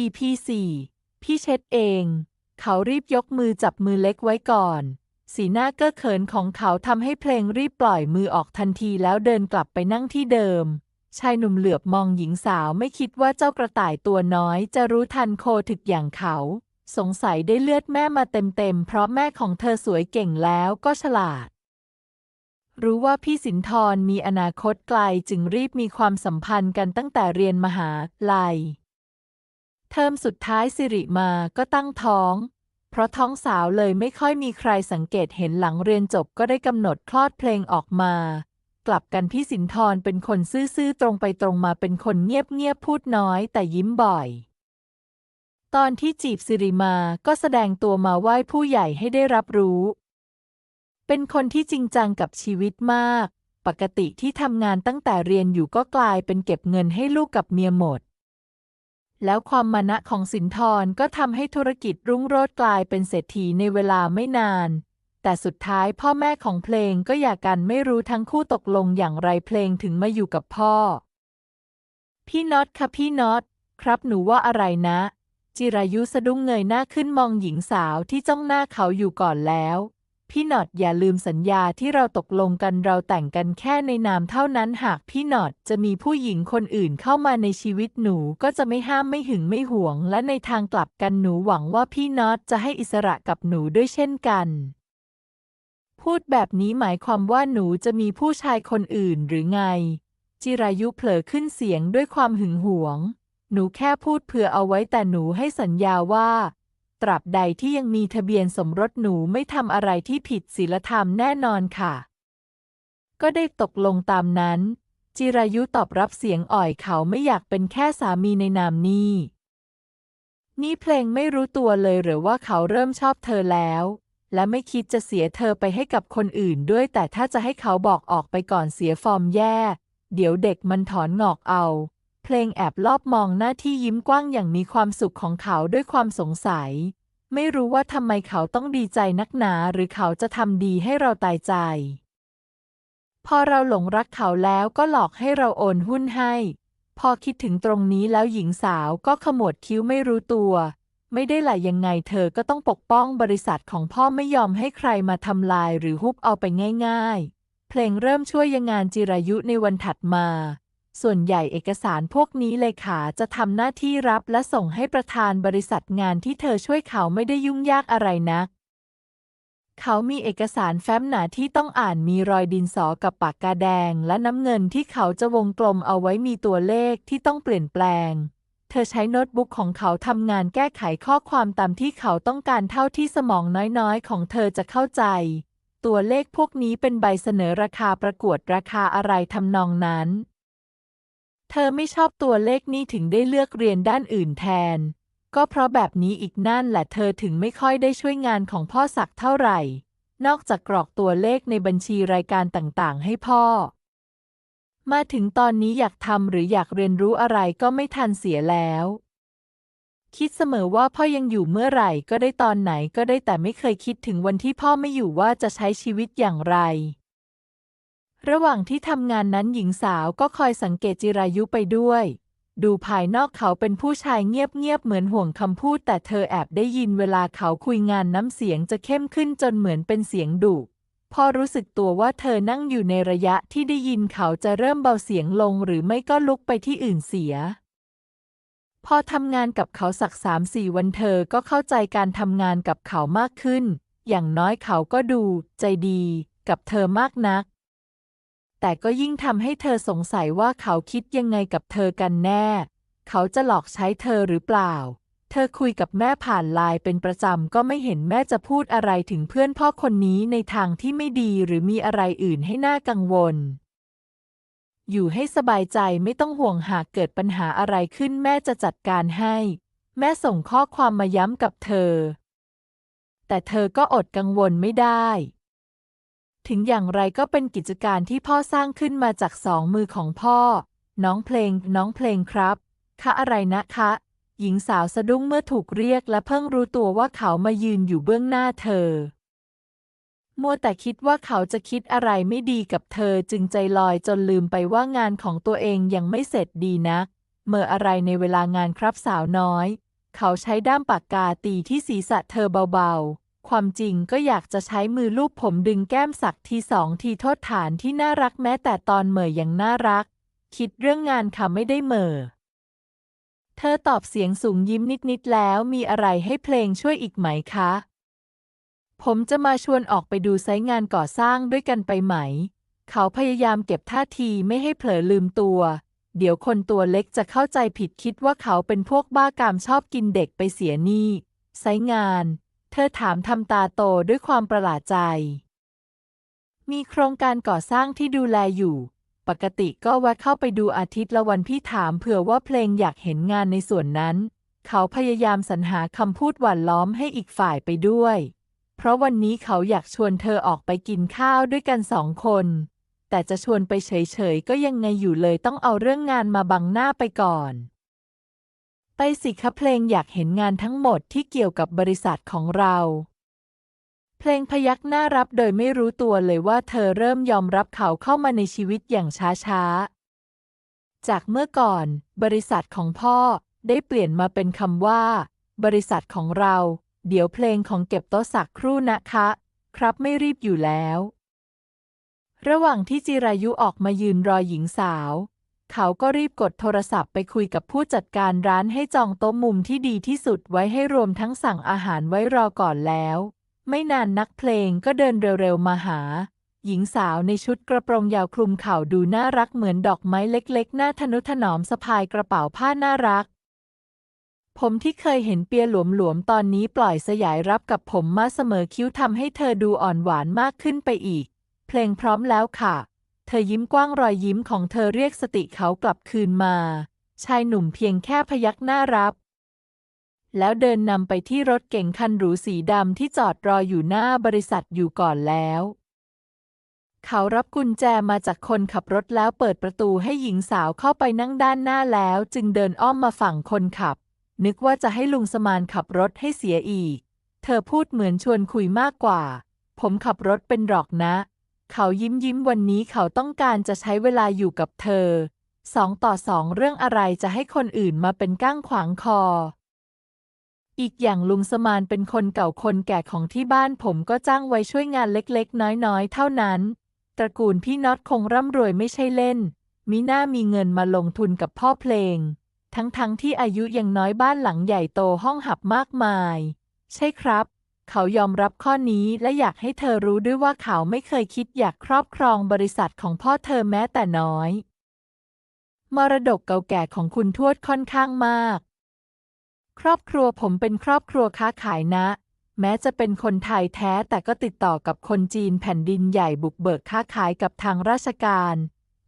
EP 4พี่เช็ดเอง เขารีบยกมือจับมือเล็กไว้ก่อน สีหน้าเก้อเขินของเขาทำให้เพลงรีบปล่อยมือออกทันทีแล้วเดินกลับไปนั่งที่เดิม ชายหนุ่มเหลือบมองหญิงสาวไม่คิดว่าเจ้ากระต่ายตัวน้อยจะรู้ทันโคถึกอย่างเขา สงสัยได้เลือดแม่มาเต็มๆเพราะแม่ของเธอสวยเก่งแล้วก็ฉลาดรู้ว่าพี่สินทรมีอนาคตไกลจึงรีบมีความสัมพันธ์กันตั้งแต่เรียนมหาลัย เทอมสุดท้ายสิริมาก็ตั้งท้อง เพราะท้องสาวเลยไม่ค่อยมีใครสังเกตเห็นหลังเรียนจบก็ได้กำหนดคลอดเพลงออกมา กลับกันพี่สินทรเป็นคนซื่อๆตรงไปตรงมาเป็นคนเงียบๆพูดน้อยแต่ยิ้มบ่อย ตอนที่จีบสิริมาก็แสดงตัวมาไหว้ผู้ใหญ่ให้ได้รับรู้ เป็นคนที่จริงจังกับชีวิตมาก ปกติที่ทำงานตั้งแต่เรียนอยู่ก็กลายเป็นเก็บเงินให้ลูกกับเมียหมด แล้วความมานะของสินทรก็ทำให้ธุรกิจรุ่งโรจน์กลายเป็นเศรษฐีในเวลาไม่นาน แต่สุดท้ายพ่อแม่ของเพลงก็อยากกันไม่รู้ทั้งคู่ตกลงอย่างไรเพลงถึงมาอยู่กับพ่อ พี่น็อตค่ะพี่น็อต ครับหนูว่าอะไรนะ จิรายุสะดุ้งเงยหน้าขึ้นมองหญิงสาวที่จ้องหน้าเขาอยู่ก่อนแล้ว พี่หนอดอย่าลืมสัญญาที่เราตกลงกันเราแต่งกันแค่ในนามเท่านั้นหากพี่หนอดจะมีผู้หญิงคนอื่นเข้ามาในชีวิตหนูก็จะไม่ห้ามไม่หึงไม่หวง และในทางกลับกันหนูหวังว่าพี่น็อตจะให้อิสระกับหนูด้วยเช่นกัน พูดแบบนี้หมายความว่าหนูจะมีผู้ชายคนอื่นหรือไง จิรายุเผลอขึ้นเสียงด้วยความหึงหวง หนูแค่พูดเผื่อเอาไว้แต่หนูให้สัญญาว่า ตราบใดที่ยังมีทะเบียนสมรสหนูไม่ทำอะไรที่ผิดศีลธรรมแน่นอนค่ะ ก็ได้ตกลงตามนั้น จิรายุตอบรับเสียงอ่อยเขาไม่อยากเป็นแค่สามีในนามนี้ นี่เพลงไม่รู้ตัวเลยหรือว่าเขาเริ่มชอบเธอแล้ว และไม่คิดจะเสียเธอไปให้กับคนอื่นด้วยแต่ถ้าจะให้เขาบอกออกไปก่อนเสียฟอร์มแย่ เดี๋ยวเด็กมันถอนงอกเอา เพลงแอบลอบมองหน้าที่ยิ้มกว้างอย่างมีความสุขของเขาด้วยความสงสัย ไม่รู้ว่าทำไมเขาต้องดีใจนักหนาหรือเขาจะทำดีให้เราตายใจ พอเราหลงรักเขาแล้วก็หลอกให้เราโอนหุ้นให้ พอคิดถึงตรงนี้แล้วหญิงสาวก็ขมวดคิ้วไม่รู้ตัว ไม่ได้หละยังไงเธอก็ต้องปกป้องบริษัทของพ่อไม่ยอมให้ใครมาทำลายหรือฮุบเอาไปง่าย ๆ เพลงเริ่มช่วยยังงานจิรายุในวันถัดมา ส่วนใหญ่เอกสารพวกนี้เลขาจะทำหน้าที่รับและส่งให้ประธานบริษัทงานที่เธอช่วยเขาไม่ได้ยุ่งยากอะไรนัก เขามีเอกสารแฟ้มหนาที่ต้องอ่านมีรอยดินสอกับปากกาแดง และน้ำเงินที่เขาจะวงกลมเอาไว้มีตัวเลขที่ต้องเปลี่ยนแปลง เธอใช้โน้ตบุ๊กของเขาทำงานแก้ไขข้อความตามที่เขาต้องการเท่าที่สมองน้อยๆ ของเธอจะเข้าใจ ตัวเลขพวกนี้เป็นใบเสนอราคาประกวดราคาอะไรทำนองนั้น เธอไม่ชอบตัวเลขนี้ถึงได้เลือกเรียนด้านอื่นแทน ก็เพราะแบบนี้อีกนั่นแหละเธอถึงไม่ค่อยได้ช่วยงานของพ่อสักเท่าไหร่ นอกจากกรอกตัวเลขในบัญชีรายการต่างๆ ให้พ่อ มาถึงตอนนี้อยากทำหรืออยากเรียนรู้อะไรก็ไม่ทันเสียแล้ว คิดเสมอว่าพ่อยังอยู่เมื่อไหร่ก็ได้ตอนไหนก็ได้แต่ไม่เคยคิดถึงวันที่พ่อไม่อยู่ว่าจะใช้ชีวิตอย่างไร ระหว่างที่ทำงานนั้นหญิงสาวก็คอยสังเกตจิรายุไปด้วย ดูภายนอกเขาเป็นผู้ชายเงียบๆเหมือนห่วงคำพูด แต่เธอแอบได้ยินเวลาเขาคุยงานน้ำเสียงจะเข้มขึ้นจนเหมือนเป็นเสียงดุพอรู้สึกตัวว่าเธอนั่งอยู่ในระยะที่ได้ยินเขาจะเริ่มเบาเสียงลงหรือไม่ก็ลุกไปที่อื่นเสีย พอทำงานกับเขาสักสามสี่วันเธอก็เข้าใจการทำงานกับเขามากขึ้น อย่างน้อยเขาก็ดู ใจดี กับเธอมากนัก แต่ก็ยิ่งทำให้เธอสงสัยว่าเขาคิดยังไงกับเธอกันแน่ เขาจะหลอกใช้เธอหรือเปล่า เธอคุยกับแม่ผ่านไลน์เป็นประจำก็ไม่เห็นแม่จะพูดอะไรถึงเพื่อนพ่อคนนี้ในทางที่ไม่ดีหรือมีอะไรอื่นให้น่ากังวล อยู่ให้สบายใจไม่ต้องห่วงหากเกิดปัญหาอะไรขึ้นแม่จะจัดการให้ แม่ส่งข้อความมาย้ำกับเธอ แต่เธอก็อดกังวลไม่ได้ ถึงอย่างไรก็เป็นกิจการที่พ่อสร้างขึ้นมาจากสองมือของพ่อ น้องเพลง น้องเพลงครับคะอะไรนะคะ หญิงสาวสะดุ้งเมื่อถูกเรียกและเพิ่งรู้ตัวว่าเขามายืนอยู่เบื้องหน้าเธอ มัวแต่คิดว่าเขาจะคิดอะไรไม่ดีกับเธอจึงใจลอยจนลืมไปว่างานของตัวเองยังไม่เสร็จดีนักเมื่ออะไรในเวลางานครับสาวน้อย เขาใช้ด้ามปากกาตีที่ศีรษะเธอเบาๆ ความจริงก็อยากจะใช้มือลูบผมดึงแก้มสักทีสองทีโทษฐานที่น่ารักแม้แต่ตอนเหม่อยังน่ารัก คิดเรื่องงานค่ะไม่ได้เหม่อ เธอตอบเสียงสูงยิ้มนิดๆแล้วมีอะไรให้เพลงช่วยอีกไหมคะ ผมจะมาชวนออกไปดูไซต์งานก่อสร้างด้วยกันไปไหม เขาพยายามเก็บท่าทีไม่ให้เผลอลืมตัว เดี๋ยวคนตัวเล็กจะเข้าใจผิดคิดว่าเขาเป็นพวกบ้ากามชอบกินเด็กไปเสียนี่ไซต์งาน เธอถามทำตาโตด้วยความประหลาดใจ มีโครงการก่อสร้างที่ดูแลอยู่ ปกติก็แวะเข้าไปดูอาทิตย์ละวันพี่ถามเผื่อว่าเพลงอยากเห็นงานในส่วนนั้น เขาพยายามสรรหาคำพูดหวานล้อมให้อีกฝ่ายไปด้วย เพราะวันนี้เขาอยากชวนเธอออกไปกินข้าวด้วยกันสองคน แต่จะชวนไปเฉยๆก็ยังไงอยู่เลยต้องเอาเรื่องงานมาบังหน้าไปก่อน สิคะเพลงอยากเห็นงานทั้งหมดที่เกี่ยวกับบริษัทของเรา เพลงพยักหน้ารับโดยไม่รู้ตัวเลยว่าเธอเริ่มยอมรับเขาเข้ามาในชีวิตอย่างช้าๆ จากเมื่อก่อน บริษัทของพ่อได้เปลี่ยนมาเป็นคำว่า บริษัทของเรา เดี๋ยวเพลงของเก็บโต๊ะสักครู่นะคะ ครับไม่รีบอยู่แล้ว ระหว่างที่จิรายุออกมายืนรอหญิงสาว เขาก็รีบกดโทรศัพท์ไปคุยกับผู้จัดการร้านให้จองโต๊ะมุมที่ดีที่สุดไว้ให้รวมทั้งสั่งอาหารไว้รอก่อนแล้ว ไม่นานนักเพลงก็เดินเร็วๆมาหา หญิงสาวในชุดกระโปรงยาวคลุมเข่าดูน่ารักเหมือนดอกไม้เล็กๆ หน้าทนุถนอมสะพายกระเป๋าผ้าน่ารัก ผมที่เคยเห็นเปียหลวมๆตอนนี้ปล่อยสยายรับกับผมมาเสมอคิ้วทำให้เธอดูอ่อนหวานมากขึ้นไปอีก เพลงพร้อมแล้วค่ะ ธอยิ้มกว้างรอยยิ้มของเธอเรียกสติเขากลับคืนมา ชายหนุ่มเพียงแค่พยักหน้ารับ แล้วเดินนำไปที่รถเก๋งคันหรูสีดำที่จอดรออยู่หน้าบริษัทอยู่ก่อนแล้ว เขารับกุญแจมาจากคนขับรถแล้วเปิดประตูให้หญิงสาวเข้าไปนั่งด้านหน้าแล้วจึงเดินอ้อมมาฝั่งคนขับ นึกว่าจะให้ลุงสมานขับรถให้เสียอีก เธอพูดเหมือนชวนคุยมากกว่า ผมขับรถเป็นหรอกนะ เขายิ้มยิ้มวันนี้เขาต้องการจะใช้เวลาอยู่กับเธอสองต่อสองเรื่องอะไรจะให้คนอื่นมาเป็นก้างขวางคอ อีกอย่างลุงสมานเป็นคนเก่าคนแก่ของที่บ้านผมก็จ้างไว้ช่วยงานเล็กๆ น้อยๆ เท่านั้น ตระกูลพี่น็อตคงร่ำรวยไม่ใช่เล่นมิน่ามีเงินมาลงทุนกับพ่อเพลง ทั้งๆทที่อายุยังน้อยบ้านหลังใหญ่โตห้องหับมากมาย ใช่ครับ เขายอมรับข้อนี้และอยากให้เธอรู้ด้วยว่าเขาไม่เคยคิดอยากครอบครองบริษัทของพ่อเธอแม้แต่น้อย มรดกเก่าแก่ของคุณทวดค่อนข้างมาก ครอบครัวผมเป็นครอบครัวค้าขายนะ แม้จะเป็นคนไทยแท้แต่ก็ติดต่อกับคนจีนแผ่นดินใหญ่บุกเบิกค้าขายกับทางราชการ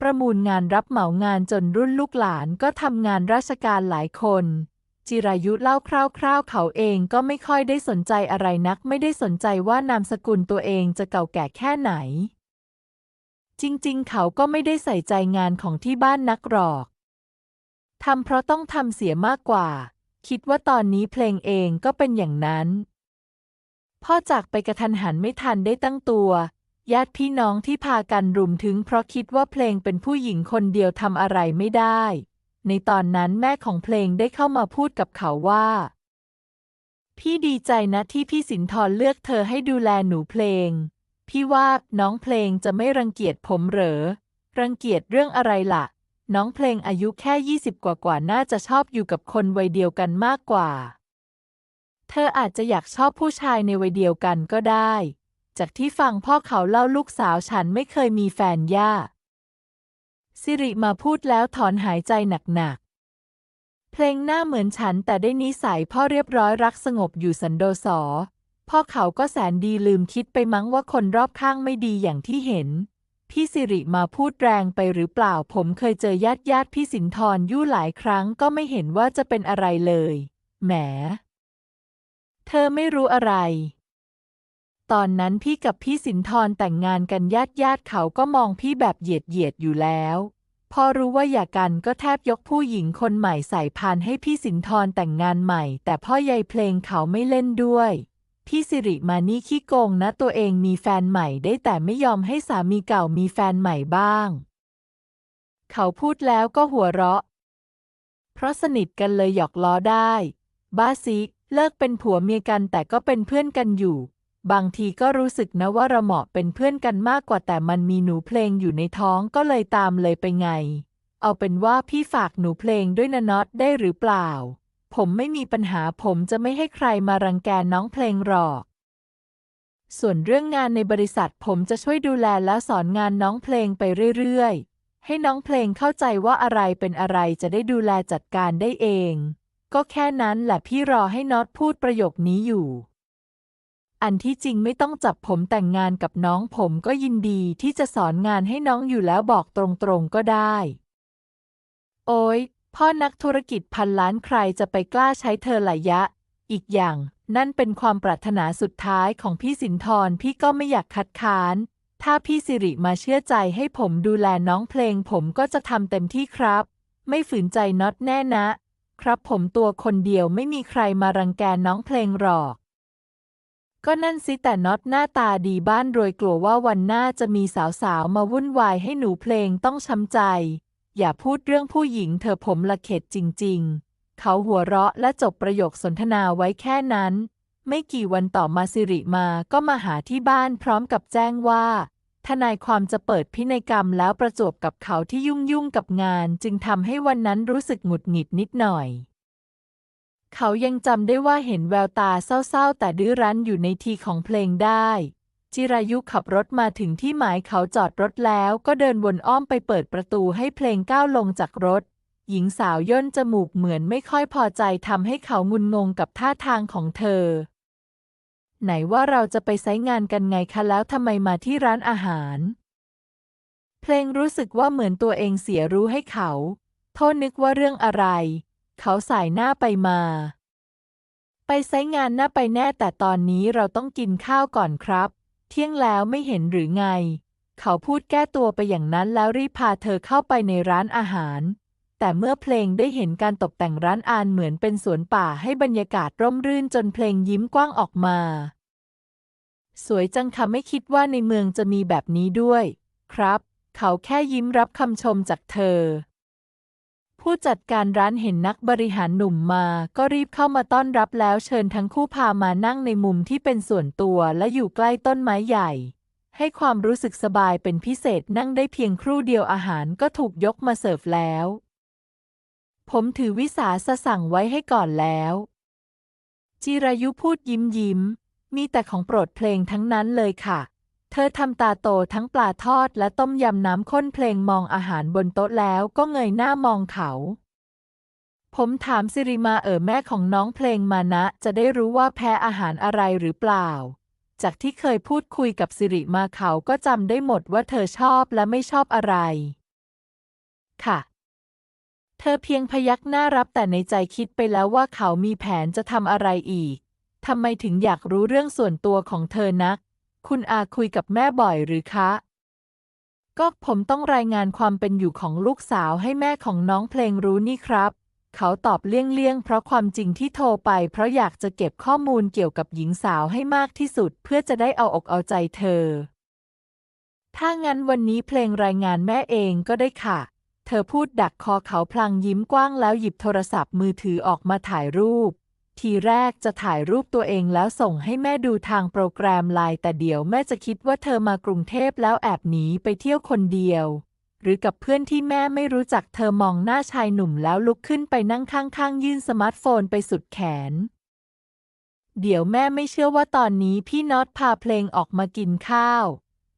ประมูลงานรับเหมางานจนรุ่นลูกหลานก็ทำงานราชการหลายคน จิรายุเล่าคร่าวๆ เขาเองก็ไม่ค่อยได้สนใจอะไรนัก ไม่ได้สนใจว่านามสกุลตัวเองจะเก่าแก่แค่ไหน จริงๆ เขาก็ไม่ได้ใส่ใจงานของที่บ้านนักหรอกทำเพราะต้องทำเสียมากกว่า คิดว่าตอนนี้เพลงเองก็เป็นอย่างนั้น พ่อจากไปกระทันหันไม่ทันได้ตั้งตัว ญาติพี่น้องที่พากันรุมถึงเพราะคิดว่าเพลงเป็นผู้หญิงคนเดียวทำอะไรไม่ได้ ในตอนนั้นแม่ของเพลงได้เข้ามาพูดกับเขาว่า พี่ดีใจนะที่พี่สินทรเลือกเธอให้ดูแลหนูเพลง พี่ว่าน้องเพลงจะไม่รังเกียจผมเหรอ รังเกียจเรื่องอะไรล่ะ น้องเพลงอายุแค่ยี่สิบกว่ากว่าน่าจะชอบอยู่กับคนวัยเดียวกันมากกว่า เธออาจจะอยากชอบผู้ชายในวัยเดียวกันก็ได้ จากที่ฟังพ่อเขาเล่าลูกสาวฉันไม่เคยมีแฟนย่า สิริมาพูดแล้วถอนหายใจหนักๆ เพลงหน้าเหมือนฉันแต่ได้นิสัยพ่อเรียบร้อยรักสงบอยู่สันโดษอพ่อเขาก็แสนดีลืมคิดไปมั้งว่าคนรอบข้างไม่ดีอย่างที่เห็น พี่สิริมาพูดแรงไปหรือเปล่าผมเคยเจอญาติญาติพี่สินทรยู่หลายครั้งก็ไม่เห็นว่าจะเป็นอะไรเลย แหม เธอไม่รู้อะไร ตอนนั้นพี่กับพี่สินทรแต่งงานกันญาติญาติเขาก็มองพี่แบบเหยียดเหยียดอยู่แล้ว พอรู้ว่าอย่ากันก็แทบยกผู้หญิงคนใหม่ใส่พานให้พี่สินทรแต่งงานใหม่ แต่พ่อใยเพลงเขาไม่เล่นด้วย พี่สิริมานี่ขี้โกงนะตัวเองมีแฟนใหม่ได้แต่ไม่ยอมให้สามีเก่ามีแฟนใหม่บ้าง เขาพูดแล้วก็หัวเราะ เพราะสนิทกันเลยหยอกล้อได้ บ้าซิเลิกเป็นผัวเมียกันแต่ก็เป็นเพื่อนกันอยู่ บางทีก็รู้สึกนะว่าเราเหมาะเป็นเพื่อนกันมากกว่าแต่มันมีหนูเพลงอยู่ในท้องก็เลยตามเลยไปไง เอาเป็นว่าพี่ฝากหนูเพลงด้วยนะน็อตได้หรือเปล่า ผมไม่มีปัญหาผมจะไม่ให้ใครมารังแกน้องเพลงหรอก ส่วนเรื่องงานในบริษัทผมจะช่วยดูแลและสอนงานน้องเพลงไปเรื่อยๆ ให้น้องเพลงเข้าใจว่าอะไรเป็นอะไรจะได้ดูแลจัดการได้เอง ก็แค่นั้นแหละพี่รอให้น็อตพูดประโยคนี้อยู่ อันที่จริงไม่ต้องจับผมแต่งงานกับน้องผมก็ยินดีที่จะสอนงานให้น้องอยู่แล้วบอกตรงๆก็ได้ โอ้ยพ่อนักธุรกิจพันล้านใครจะไปกล้าใช้เธอหลายยะ อีกอย่าง นั่นเป็นความปรารถนาสุดท้ายของพี่สินทรพี่ก็ไม่อยากคัดค้าน ถ้าพี่สิริมาเชื่อใจให้ผมดูแลน้องเพลง ผมก็จะทำเต็มที่ครับ ไม่ฝืนใจน็อตแน่นะ ครับผมตัวคนเดียวไม่มีใครมารังแกน้องเพลงหรอก ก็นั่นสิแต่น็อตหน้าตาดีบ้านรวยกลัวว่าวันหน้าจะมีสาวๆ มาวุ่นวายให้หนูเพลงต้องช้ำใจ อย่าพูดเรื่องผู้หญิงเธอผมละเข็ดจริงๆ เขาหัวเราะและจบประโยคสนทนาไว้แค่นั้น ไม่กี่วันต่อมาสิริมาก็มาหาที่บ้านพร้อมกับแจ้งว่า ทนายความจะเปิดพินัยกรรมแล้วประจวบกับเขาที่ยุ่งยุ่งๆกับงาน จึงทำให้วันนั้นรู้สึกหงุดหงิดนิดหน่อย เขายังจำได้ว่าเห็นแววตาเศร้าๆ แต่ดื้อรั้นอยู่ในทีของเพลงได้ จิรายุขับรถมาถึงที่หมายเขาจอดรถแล้วก็เดินวนอ้อมไปเปิดประตูให้เพลงก้าวลงจากรถ หญิงสาวย่นจมูกเหมือนไม่ค่อยพอใจทำให้เขางุนงงกับท่าทางของเธอ ไหนว่าเราจะไปไซต์งานกันไงคะแล้วทำไมมาที่ร้านอาหาร เพลงรู้สึกว่าเหมือนตัวเองเสียรู้ให้เขา โทษนึกว่าเรื่องอะไร เขาสายหน้าไปมา ไปไซต์งานหน้าไปแน่แต่ตอนนี้เราต้องกินข้าวก่อนครับ เที่ยงแล้วไม่เห็นหรือไง เขาพูดแก้ตัวไปอย่างนั้นแล้วรีบพาเธอเข้าไปในร้านอาหาร แต่เมื่อเพลงได้เห็นการตกแต่งร้านอานเหมือนเป็นสวนป่าให้บรรยากาศร่มรื่นจนเพลงยิ้มกว้างออกมา สวยจังค่ะไม่คิดว่าในเมืองจะมีแบบนี้ด้วย ครับ เขาแค่ยิ้มรับคำชมจากเธอ ผู้จัดการร้านเห็นนักบริหารหนุ่มมา ก็รีบเข้ามาต้อนรับแล้วเชิญทั้งคู่พามานั่งในมุมที่เป็นส่วนตัวและอยู่ใกล้ต้นไม้ใหญ่ ให้ความรู้สึกสบายเป็นพิเศษนั่งได้เพียงครู่เดียวอาหารก็ถูกยกมาเสิร์ฟแล้ว ผมถือวิสาสะสั่งไว้ให้ก่อนแล้ว จิรายุพูดยิ้มยิ้ม มีแต่ของโปรดเพลงทั้งนั้นเลยค่ะ เธอทำตาโตทั้งปลาทอดและต้มยำน้ำข้นเพลงมองอาหารบนโต๊ะแล้วก็เงยหน้ามองเขา ผมถามสิริมาเอ๋อแม่ของน้องเพลงมานะ จะได้รู้ว่าแพ้อาหารอะไรหรือเปล่า จากที่เคยพูดคุยกับสิริมาเขาก็จำได้หมดว่าเธอชอบและไม่ชอบอะไร ค่ะ เธอเพียงพยักหน้ารับแต่ในใจคิดไปแล้วว่าเขามีแผนจะทำอะไรอีกทำไมถึงอยากรู้เรื่องส่วนตัวของเธอนัก คุณอาคุยกับแม่บ่อยหรือคะ ก็ผมต้องรายงานความเป็นอยู่ของลูกสาวให้แม่ของน้องเพลงรู้นี่ครับ เขาตอบเลี่ยงๆ เพราะความจริงที่โทรไป เพราะอยากจะเก็บข้อมูลเกี่ยวกับหญิงสาวให้มากที่สุด เพื่อจะได้เอาอกเอาใจเธอ ถ้างั้นวันนี้เพลงรายงานแม่เองก็ได้ค่ะ เธอพูดดักคอเขาพลางยิ้มกว้างแล้วหยิบโทรศัพท์มือถือออกมาถ่ายรูป ทีแรกจะถ่ายรูปตัวเองแล้วส่งให้แม่ดูทางโปรแกรมไลน์แต่เดี๋ยวแม่จะคิดว่าเธอมากรุงเทพแล้วแอบหนีไปเที่ยวคนเดียว หรือกับเพื่อนที่แม่ไม่รู้จักเธอมองหน้าชายหนุ่มแล้วลุกขึ้นไปนั่งข้างๆ ยื่นสมาร์ทโฟนไปสุดแขน เดี๋ยวแม่ไม่เชื่อว่าตอนนี้พี่น็อตพาเพลงออกมากินข้าว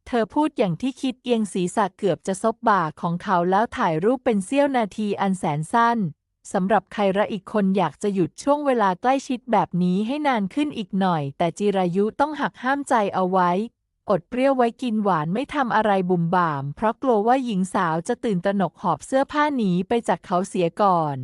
เธอพูดอย่างที่คิดเอียงศีรษะเกือบจะซบบ่าของเขาแล้วถ่ายรูปเป็นเสี้ยวนาทีอันแสนสั้น สำหรับใครระอีกคนอยากจะหยุดช่วงเวลาใกล้ชิดแบบนี้ให้นานขึ้นอีกหน่อย แต่จิรายุต้องหักห้ามใจเอาไว้ อดเปรี้ยวไว้กินหวานไม่ทำอะไรบุ่มบ่าม เพราะกลัวว่าหญิงสาวจะตื่นตระหนกหอบเสื้อผ้าหนีไปจากเขาเสียก่อน